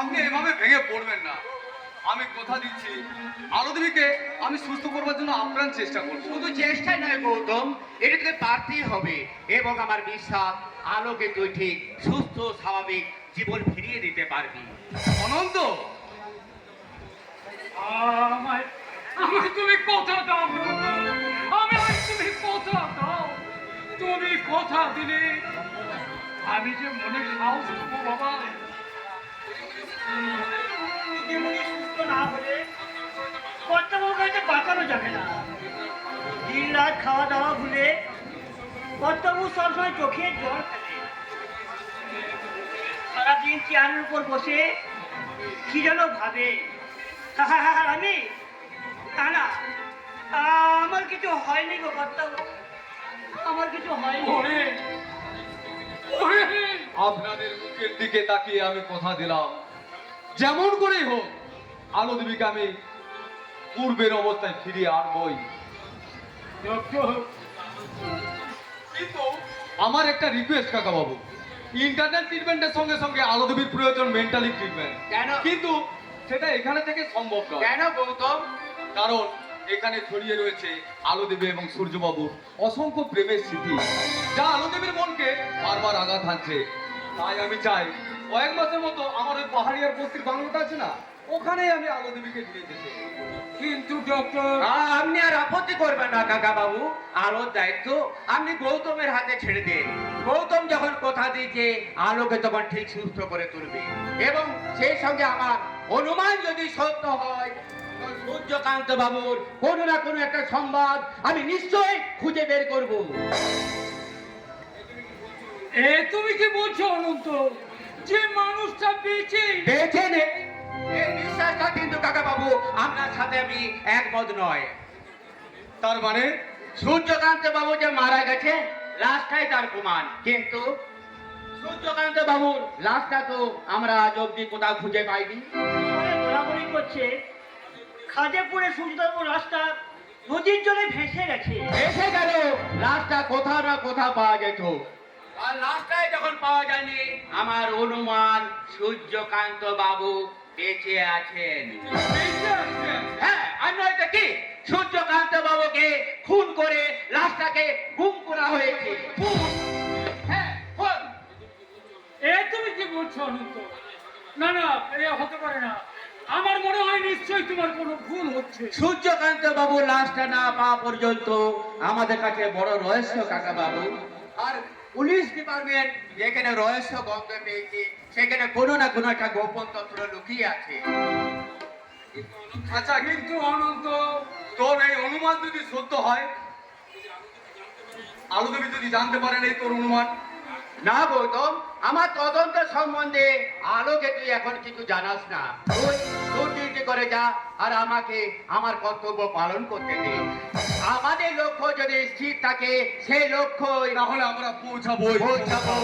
আপনি এভাবে ভেঙে পড়বেন না। আমি কথা দিচ্ছি আলো আমি সুস্থ করবার জন্য আপ্রাণ চেষ্টা করব। শুধু চেষ্টাই নয় গৌতম এটা তোকে হবে। এবং আমার বিশ্বাস আলোকে তুই ঠিক সুস্থ স্বাভাবিক জীবন ফিরিয়ে দিতে পারবি। অনন্ত! তুমি কথা দিলে আমি যে মনে সাহস দেবো বাবা। সবসময় চোখে চেয়ারের উপর বসে কি যেন ভাবে। আমি? না আমার কিছু হয়নি গো কর্তাবাবু আমার কিছু হয়নি। ওরে ওরে। আপনাদের মুখের দিকে তাকিয়ে আমি কথা দিলাম। যেমন করেই হোক আলোদেবীকে আমি পূর্বের অবস্থায় ফিরিয়ে আনবই। কিন্তু আমার একটা রিকোয়েস্ট কাকা বাবু ইন্টারনেট ট্রিটমেন্টের সঙ্গে সঙ্গে আলোদেবীর প্রয়োজন মেন্টালি ট্রিটমেন্ট কেন? কিন্তু সেটা এখানে থেকে সম্ভব নয়। কেন গৌতম? কারণ এখানে ছড়িয়ে রয়েছে আলোদেবী এবং সূর্যবাবুর অসংখ্য প্রেমের স্মৃতি। যা আলোদেবীর মনকে বারবার আঘাত হানছে। তাই আমি চাই কয়েক মাসের মতো আমার ওই পাহাড়িয়ার বস্তির বাংলোটা আছে না ওখানেই আমি আলোদেবীকে নিয়ে যেতে কিন্তু ডক্টর আপনি আর আপত্তি করবেন না কাকা বাবু আলোর দায়িত্ব আপনি গৌতমের হাতে ছেড়ে দিন। গৌতম যখন কথা দিয়েছে আলোকে তখন ঠিক সুস্থ করে তুলবে। এবং সেই সঙ্গে আমার অনুমান যদি সত্য হয় সূর্যকান্ত বাবুর কোনো না কোনো একটা সংবাদ আমি নিশ্চয়ই খুঁজে বের করব। এ তুমি কি বলছো অনন্ত? যে মানুষটা বেঁচে বেছে নে। এই বিশ্বাসটা কিন্তু কাকা বাবু আপনার সাথে আমি একমত নয়। তার মানে? সূর্যকান্ত বাবু যে মারা গেছে লাশটাই তার প্রমাণ। কিন্তু সূর্যকান্ত বাবুর লাশটা তো আমরা আজ অব্দি কোথাও খুঁজে পাইনি। ঘোরাঘুরি করছে। খাদে পড়ে সূর্যবাবুর রাস্তা নদীর জলে ভেসে গেছে। এসে গেল। লাশটা কোথাও না কোথাও পাওয়া যেত। আর লাশটাই যখন পাওয়া যায়নি আমার অনুমান সূর্যকান্ত বাবু বেঁচে আছেন। হ্যাঁ আর নয়তো কি? সূর্যকান্ত বাবুকে খুন করে লাশটাকে গুম করা হয়েছে। হ্যাঁ খুন। এ তুমি কি বলছো অনন্ত না না এ হতে পারে না। আমার মনে হয় নিশ্চয়ই তোমার কোনো ভুল হচ্ছে। সূর্যকান্ত বাবু লাশটা না পাওয়া পর্যন্ত আমাদের কাছে বড় রহস্য কাকা বাবু। আর পুলিশ ডিপার্টমেন্ট যেখানে রহস্য গন্ধ পেয়েছে সেখানে কোনো না কোনো একটা গোপন তথ্য লুকিয়ে আছে। আচ্ছা কিন্তু অনন্ত তোর এই অনুমান যদি সত্য হয় আলোদেবী যদি জানতে পারেন এই তোর অনুমান। না গৌতম আমার তদন্ত সম্বন্ধে আলোকে তুই এখন কিছু জানাস না। তুই করে যা আর আমাকে আমার কর্তব্য পালন করতে দে। আমাদের লক্ষ্য যদি স্থির থাকে সেই লক্ষ্যই তাহলে আমরা পৌঁছাবো পৌঁছাবো